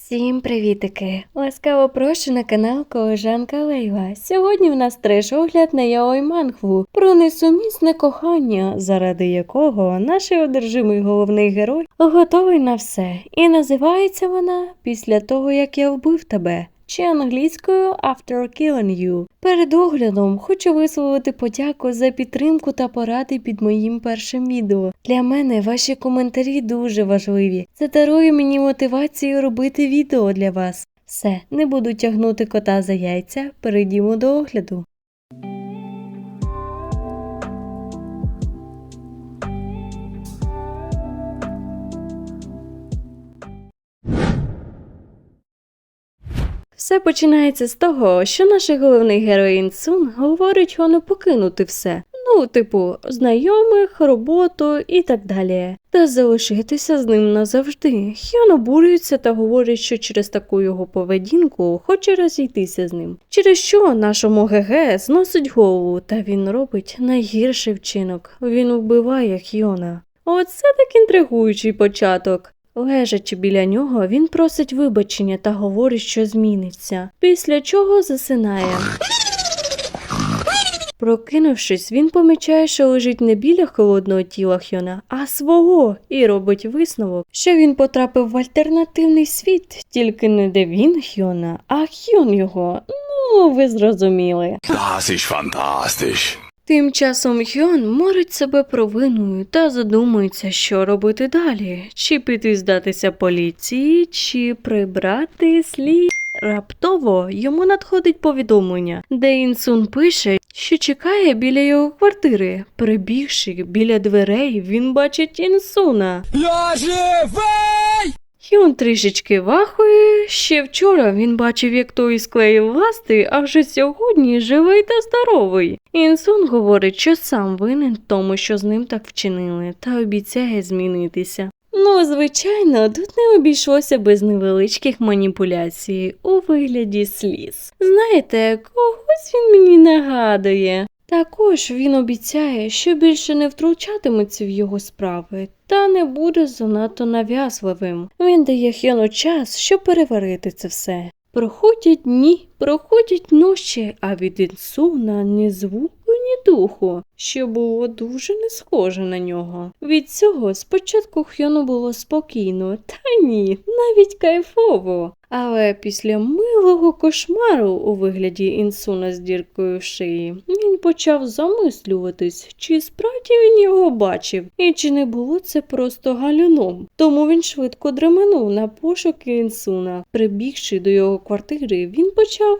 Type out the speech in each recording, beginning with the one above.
Всім привітики! Ласкаво прошу на канал Колежанка Лейла. Сьогодні в нас треш огляд на Яой Мангву про несумісне кохання, заради якого наш одержимий головний герой готовий на все. І називається вона Після того, як я вбив тебе. Чи англійською After Killing You. Перед оглядом хочу висловити подяку за підтримку та поради під моїм першим відео. Для мене ваші коментарі дуже важливі. Це дарує мені мотивацію робити відео для вас. Все, не буду тягнути кота за яйця, перейдімо до огляду. Все починається з того, що наш головний герой Інсун говорить Хону покинути все. Ну, типу, знайомих, роботу і так далі. Та залишитися з ним назавжди. Хьон обурюється та говорить, що через таку його поведінку хоче розійтися з ним. Через що нашому ГГ зносить голову, та він робить найгірший вчинок. Він вбиває Хьона. Оце так інтригуючий початок. Лежачи біля нього, він просить вибачення та говорить, що зміниться, після чого засинає. Прокинувшись, він помічає, що лежить не біля холодного тіла Хьона, а свого, і робить висновок, що він потрапив в альтернативний світ, тільки не де він Хьона, а Хьон його. Ну, ви зрозуміли. Das ist fantastisch. Тим часом Хьон морить себе провиною та задумується, що робити далі: чи піти здатися поліції, чи прибрати слід. Раптово йому надходить повідомлення, де Інсун пише, що чекає біля його квартири. Прибігши біля дверей, він бачить Інсуна. Я живий! Хьон трішечки вахує. Ще вчора він бачив, як той склеїв ласти, а вже сьогодні живий та здоровий. Інсун говорить, що сам винен тому, що з ним так вчинили, та обіцяє змінитися. Ну, звичайно, тут не обійшлося без невеличких маніпуляцій у вигляді сліз. Знаєте, когось він мені нагадує. Також він обіцяє, що більше не втручатиметься в його справи та не буде занадто нав'язливим. Він дає Хьону час, щоб переварити це все. Проходять дні, проходять ночі, а від Інсуна ні звуку, ні духу, що було дуже не схоже на нього. Від цього спочатку Хьону було спокійно, та ні, навіть кайфово. Але після милого кошмару у вигляді інсуна з діркою в шиї він почав замислюватись, чи справді він його бачив, і чи не було це просто галюном. Тому він швидко дременув на пошуки інсуна. Прибігши до його квартири, він почав.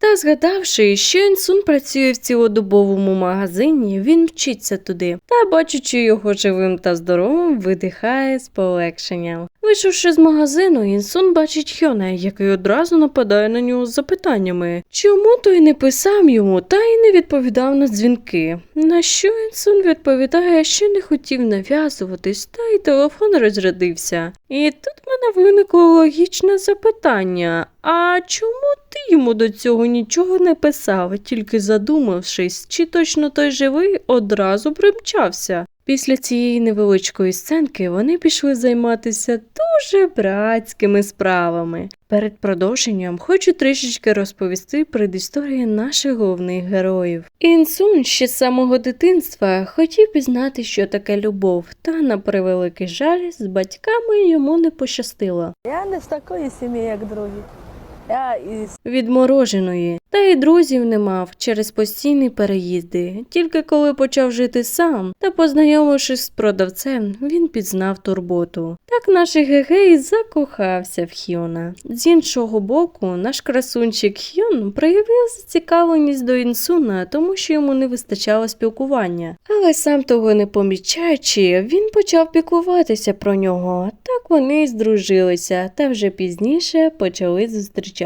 Та згадавши, що Інсун працює в цілодобовому магазині, він вчиться туди та, бачачи його живим та здоровим, видихає з полегшенням. Вийшовши з магазину, Інсун бачить Хьона, який одразу нападає на нього з запитаннями, чому той не писав йому та й не відповідав на дзвінки. На що Інсун відповідає, що не хотів нав'язуватись, та й телефон розрядився. І тут мене виникло логічне запитання: а чому ти йому до цього нічого не писав, тільки задумавшись, чи точно той живий одразу примчався? Після цієї невеличкої сценки вони пішли займатися дуже братськими справами. Перед продовженням хочу трішечки розповісти предісторію наших головних героїв. Інсун ще з самого дитинства хотів пізнати, що таке любов, та на превеликий жаль з батьками йому не пощастило. Я не з такої сім'ї, як другі. Я із Відмороженої, та й друзів не мав через постійні переїзди. Тільки коли почав жити сам та познайомившись з продавцем, він пізнав турботу. Так наш Гегей закохався в Хьона. З іншого боку, наш красунчик Хьон проявив зацікавленість до Інсуна, тому що йому не вистачало спілкування. Але сам того не помічаючи, він почав піклуватися про нього. Так вони й здружилися, та вже пізніше почали зустрічатися.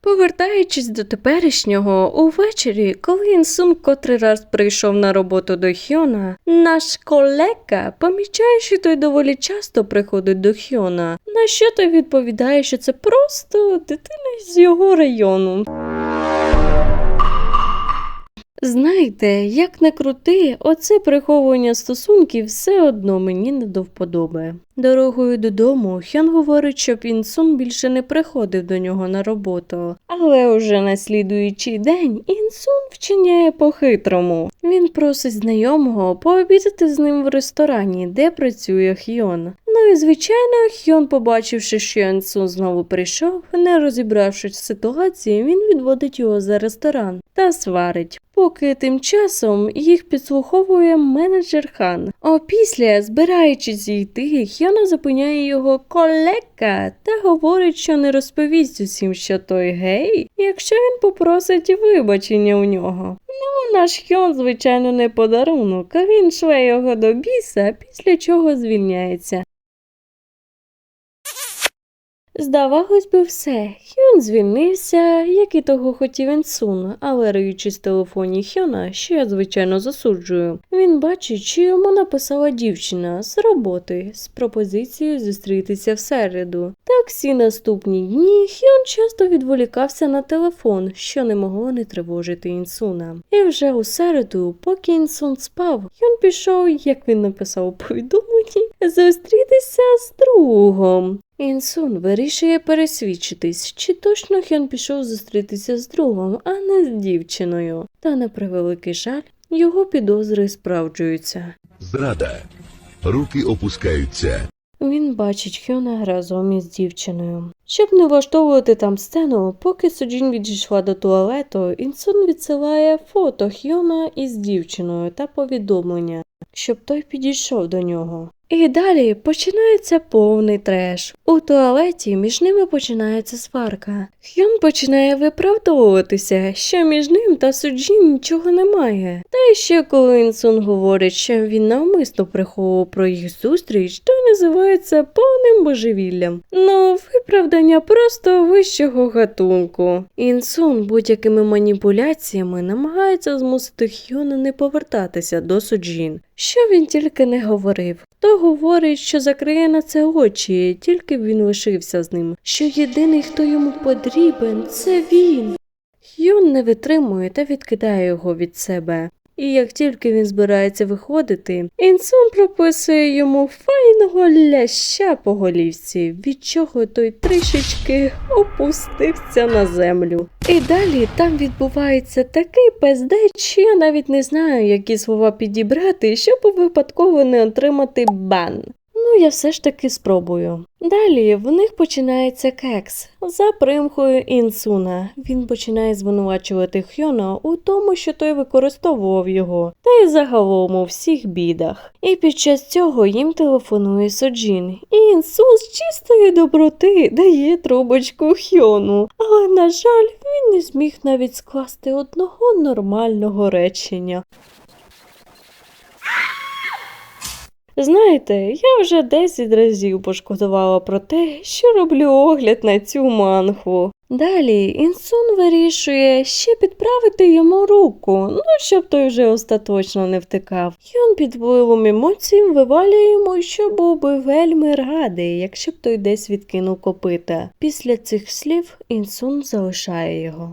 Повертаючись до теперішнього, увечері, коли Інсун котрий раз прийшов на роботу до Хьона, наш колега помічає, що той доволі часто приходить до Хьона, на що той відповідає, що це просто дитина з його району. Знаєте, як не крути, оце приховування стосунків все одно мені не до вподоби. Дорогою додому Хьон говорить, щоб Інсун більше не приходив до нього на роботу. Але уже на слідуючий день Інсун вчиняє по-хитрому. Він просить знайомого пообідати з ним в ресторані, де працює Хьон. Ну і звичайно, Хьон, побачивши, що Інсун знову прийшов, не розібравшись в ситуації, він відводить його за ресторан та сварить. Поки тим часом їх підслуховує менеджер Хан. Опісля, збираючись йти, Хьона зупиняє його колега та говорить, що не розповість усім, що той гей, якщо він попросить вибачення у нього. Ну, наш Хьон, звичайно, не подарунок, а він шле його до біса, після чого звільняється. Здавалось би, все. Хьон звільнився, як і того хотів Інсун, але риючись телефоні Хьона, що я звичайно засуджую, він бачить, що йому написала дівчина з роботи з пропозицією зустрітися в середу. Так всі наступні дні Хьон часто відволікався на телефон, що не могло не тривожити Інсуна. І вже у середу, поки Інсун спав, Хьон пішов, як він написав у повідомленні, зустрітися з другом. Інсун вирішує пересвідчитись, чи точно Хьон пішов зустрітися з другом, а не з дівчиною. Та на превеликий жаль, його підозри справджуються. Зрада. Руки опускаються. Він бачить Хьона разом із дівчиною. Щоб не влаштовувати там сцену, поки Суджін відійшла до туалету, Інсун відсилає фото Хьона із дівчиною та повідомлення, щоб той підійшов до нього. І далі починається повний треш. У туалеті між ними починається сварка. Хьон починає виправдовуватися, що між ним та Суджін нічого немає. Та ще коли Інсун говорить, що він навмисно приховував про їх зустріч, то називається називається божевіллям. Ну, виправдання просто вищого гатунку. Інсун будь-якими маніпуляціями намагається змусити Хьона не повертатися до Суджін. Що він тільки не говорив, то говорить, що закриє на це очі, тільки б він лишився з ним. Що єдиний, хто йому потрібен, це він. Хьон не витримує та відкидає його від себе. І як тільки він збирається виходити, Інсун прописує йому файного ляща по голівці, від чого той трішечки опустився на землю. І далі там відбувається такий пиздець, що я навіть не знаю, які слова підібрати, щоб випадково не отримати бан. Ну, я все ж таки спробую. Далі в них починається кекс за примхою Інсуна. Він починає звинувачувати Хьона у тому, що той використовував його, та й загалом у всіх бідах. І під час цього їм телефонує Соджін. І Інсун з чистої доброти дає трубочку Хьону. Але, на жаль, він не зміг навіть скласти одного нормального речення. Знаєте, я вже 10 разів пошкодувала про те, що роблю огляд на цю манхву. Далі Інсун вирішує ще підправити йому руку, ну щоб той вже остаточно не втикав. Йон під впливом емоцій вивалює йому, що був би вельми радий, якщо б той десь відкинув копита. Після цих слів Інсун залишає його.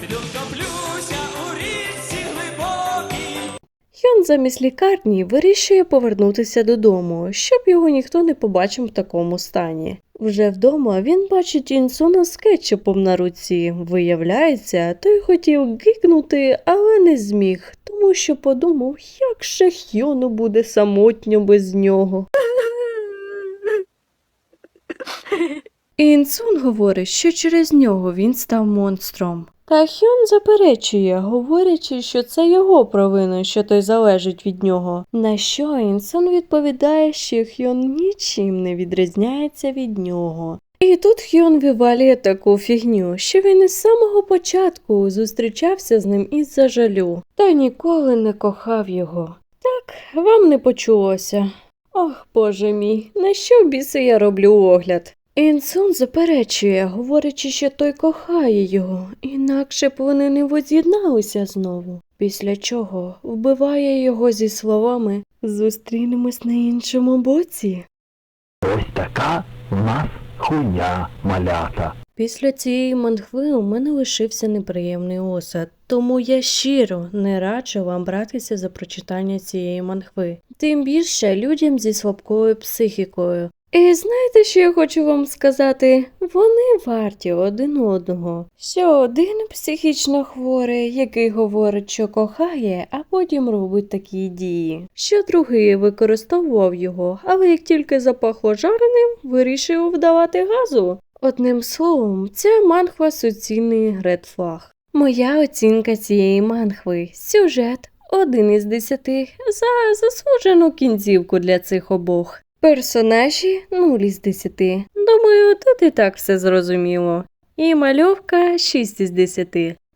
Хьон замість лікарні вирішує повернутися додому, щоб його ніхто не побачив в такому стані. Вже вдома він бачить Інсуна з кетчупом на руці. Виявляється, той хотів гикнути, але не зміг, тому що подумав, як же Хьону буде самотньо без нього. Інсун говорить, що через нього він став монстром. Та Хьон заперечує, говорячи, що це його провина, що той залежить від нього. На що Інсон відповідає, що Хьон нічим не відрізняється від нього. І тут Хьон вивалює таку фігню, що він із самого початку зустрічався з ним із-за жалю, та ніколи не кохав його. Так, вам не почулося. Ох, боже мій, на що біси я роблю огляд? Інсун заперечує, говорячи, що той кохає його, інакше б вони не воз'єдналися знову. Після чого вбиває його зі словами Зустрінемось на іншому боці. Ось така в нас хуйня малята. Після цієї мангви у мене лишився неприємний осад, тому я щиро не раджу вам братися за прочитання цієї мангви, тим більше людям зі слабкою психікою. І знаєте, що я хочу вам сказати? Вони варті один одного. Що один психічно хворий, який говорить, що кохає, а потім робить такі дії. Що другий використовував його, але як тільки запахло жареним, вирішив вдавати газу. Одним словом, ця манхва суцільний гредфлаг. Моя оцінка цієї манхви сюжет один із десяти за заслужену кінцівку для цих обох. Персонажі 0 із 10. Думаю, тут і так все зрозуміло. І мальовка 6 із 10.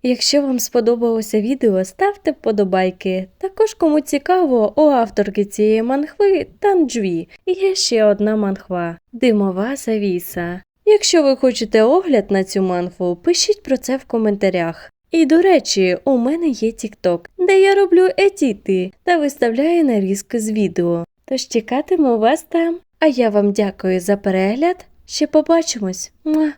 Якщо вам сподобалося відео, ставте вподобайки. Також кому цікаво, у авторки цієї манхви Танджві є ще одна манхва Димова завіса. Якщо ви хочете огляд на цю манхву, пишіть про це в коментарях. І до речі, у мене є TikTok, де я роблю етіти та виставляю нарізки з відео. Тож чекатиму вас там. А я вам дякую за перегляд. Ще побачимось. Муа!